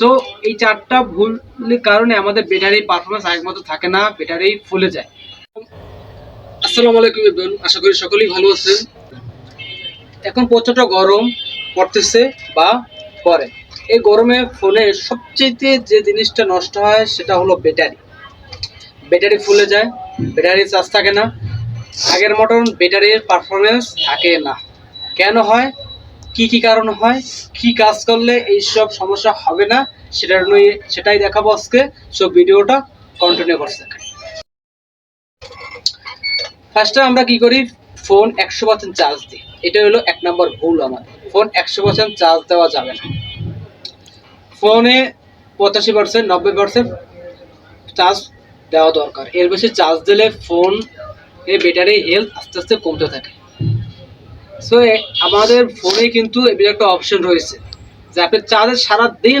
So এই চারটা ভুল কারণে আমাদের ব্যাটারি পারফরমেন্স আগের মতো থাকে না ব্যাটারি ফুলে যায়। আসসালামু আলাইকুম ইবন আশা করি সকলেই ভালো আছেন। এখন প্রচণ্ড গরম পড়তেছে বা পরে এই গরমে ফোনের সবচেয়ে যে জিনিসটা নষ্ট হয় সেটা হলো ব্যাটারি ব্যাটারি ফুলে যায় ব্যাটারি চার্জ থাকে না। আগের মতন ব্যাটারির পারফরমেন্স থাকে না। কেন হয়? কি কি কারণ হয়, কি কাজ করলে এই সব সমস্যা হবে না, সেটা নিয়ে সেটাই দেখাবো আজকে। সব ভিডিওটা কন্টিনিউ করছে। ফার্স্টে আমরা কি করি? ফোন একশো পার্সেন্ট চার্জ দিই। এটা হলো এক নম্বর ভুল আমার ফোন একশো পার্সেন্ট চার্জ দেওয়া যাবে না। ফোনে পঁচাশি পার্সেন্ট নব্বই পার্সেন্ট চার্জ দেওয়া দরকার। এর বেশি চার্জ দিলে ফোন এ ব্যাটারি হেলথ আস্তে আস্তে কমতে থাকে। সো আমাদের ফোনে কিন্তু একটা অপশন রয়েছে। যে আপনি চার্জে সারা দিন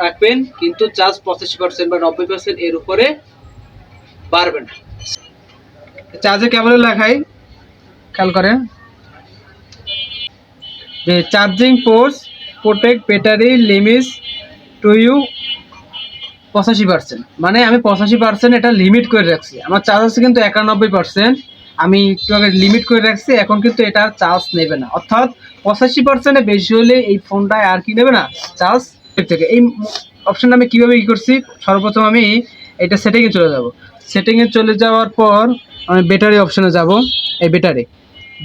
রাখবেন, কিন্তু চার্জ পঁচাশি পার্সেন্ট বা নব্বই পার্সেন্ট এর উপরে বাড়বে না। চার্জে কেমন লেখাই খেয়াল করেন। যে charging ports protect battery limits to you পঁচাশি পার্সেন্ট মানে আমি পঁচাশি পার্সেন্ট এটা লিমিট করে রাখছি। আমার চার্জ আছে কিন্তু একানব্বই পার্সেন্ট আমি একটু আগে লিমিট করে রাখছি, এখন কিন্তু এটা চার্জ নেবে না। অর্থাৎ পঁচাশি পার্সেন্টে বেশি হলে এই ফোনটায় আর কি নেবে না? চার্জ থেকে। এই অপশনটা আমি কীভাবে কী করছি? সর্বপ্রথম আমি এটা সেটিংয়ে চলে যাব। সেটিংয়ে চলে যাওয়ার পর আমি ব্যাটারি অপশনে যাব, এই ব্যাটারি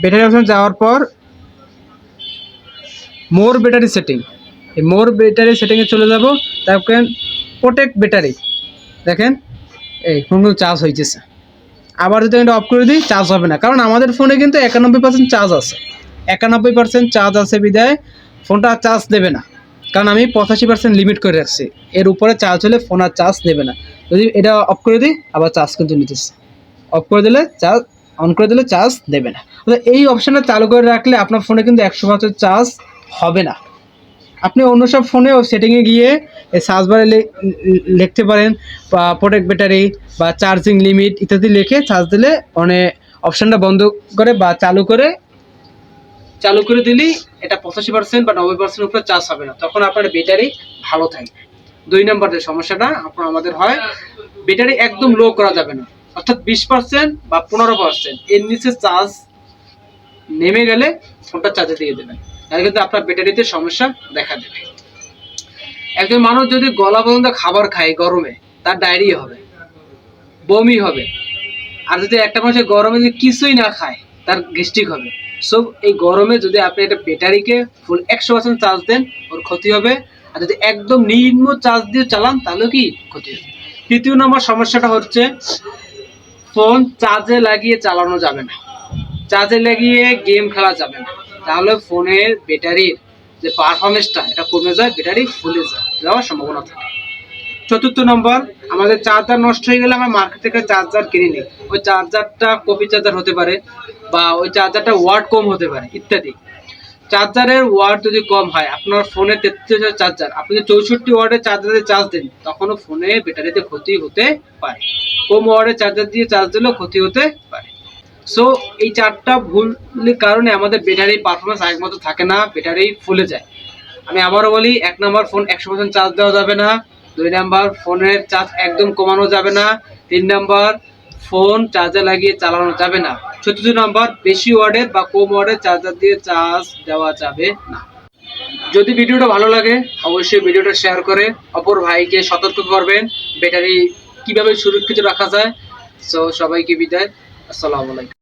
ব্যাটারি অপশনে যাওয়ার পর মোর ব্যাটারি সেটিং এই মোর ব্যাটারি সেটিংয়ে চলে যাব, তারপরে প্রোটেক্ট ব্যাটারি দেখেন, এই ফোনগুলো চার্জ হয়েছে আবার যদি এটা অফ করে দিই চার্জ হবে না। কারণ আমাদের ফোনে কিন্তু একানব্বই পার্সেন্ট চার্জ আছে। একানব্বই পার্সেন্ট চার্জ আছে বিদায় ফোনটা আর চার্জ দেবে না। কারণ আমি পঁচাশি পার্সেন্ট লিমিট করে রাখছি। এর উপরে চার্জ হলে ফোন আর চার্জ নেবে না। যদি এটা অফ করে দিই, আবার চার্জ কিন্তু নিতেছে অফ করে দিলে চার্জ অন করে দিলে চার্জ দেবে না। এই অপশানটা চালু করে রাখলে আপনার ফোনে কিন্তু একশো পার্সেন্ট চার্জ হবে না। আপনি অন্য সব ফোনেও সেটিংয়ে গিয়ে সার্চ বারে লিখতে পারেন, বা প্রোটেক্ট ব্যাটারি বা চার্জিং লিমিট ইত্যাদি লিখে চার্জ দিলে মানে অপশানটা বন্ধ করে বা চালু করে চালু করে দিলেই এটা পঁচাশি পার্সেন্ট বা নব্বই পার্সেন্ট উপরে চার্জ হবে না। তখন আপনার ব্যাটারি ভালো থাকবে। দুই নম্বর যে সমস্যাটা আপনার, আমাদের হয় ব্যাটারি একদম লো করা যাবে না। অর্থাৎ বিশ পার্সেন্ট বা পনেরো পার্সেন্ট এর নিচে চার্জ নেমে গেলে ফোনটা চার্জে দিয়ে দেবেন। তাহলে কিন্তু আপনার ব্যাটারিতে সমস্যা দেখা দেবে। একজন মানুষ যদি গলা পর্যন্ত খাবার খায় গরমে, তার ডায়রিয়া হবে, বমি হবে। আর যদি একটা মানুষের গরমে যদি কিছুই না খায়, তার গ্যাস্ট্রিক হবে। সো এই গরমে যদি আপনি একটা ব্যাটারিকে ফুল একশো পার্সেন্ট চার্জ দেন, ওর ক্ষতি হবে। আর যদি একদম নিম্ন চার্জ দিয়ে চালান, তাহলেও কি ক্ষতি হবে? তৃতীয় নম্বর সমস্যাটা হচ্ছে ফোন চার্জে লাগিয়ে চালানো যাবে না। চার্জে লাগিয়ে গেম খেলা যাবে না। তাহলে ফোনের ব্যাটারির যে পারফরমেন্সটা এটা কমে যায় ব্যাটারি ফুলে যায়, যাওয়ার সম্ভাবনা থাকে। চতুর্থ নম্বর, আমাদের চার্জার নষ্ট হয়ে গেলে আমরা মার্কেট থেকে চার্জার কিনে নিই। ওই চার্জারটা কপি চার্জার হতে পারে বা ওই চার্জারটা ওয়ার্ড কম হতে পারে, ইত্যাদি। চার্জারের ওয়ার্ড যদি কম হয়, আপনার ফোনে তেত্রিশ চার্জার আপনি যদি চৌষট্টি ওয়ার্ডের চার্জারে চার্জ দেন, তখনও ফোনে ব্যাটারিতে ক্ষতি হতে পারে। কম ওয়ার্ডের চার্জার দিয়ে চার্জ দিলেও ক্ষতি হতে পারে। সো এই চারটা ভুল কারণে আমাদের ব্যাটারি পারফরমেন্স আগের মতো থাকে না ব্যাটারি ফুলে যায়। আমি আবারও বলি, এক নম্বর ফোন একশো পার্সেন্ট চার্জ দেওয়া যাবে না, দুই নাম্বার ফোনের চার্জ একদম কমানো যাবে না, তিন নাম্বার ফোন চার্জে লাগিয়ে চালানো যাবে না। চতুর্থ নাম্বার বেশি ওয়ার্ডের বা কম ওয়ার্ডের চার্জার দিয়ে চার্জ দেওয়া যাবে না। যদি ভিডিওটা ভালো লাগে, অবশ্যই ভিডিওটা শেয়ার করে অপর ভাইকে সতর্ক করবেন ব্যাটারি কীভাবে সুরক্ষিত রাখা যায়। সো সবাইকে বিদায়। আসসালামু আলাইকুম।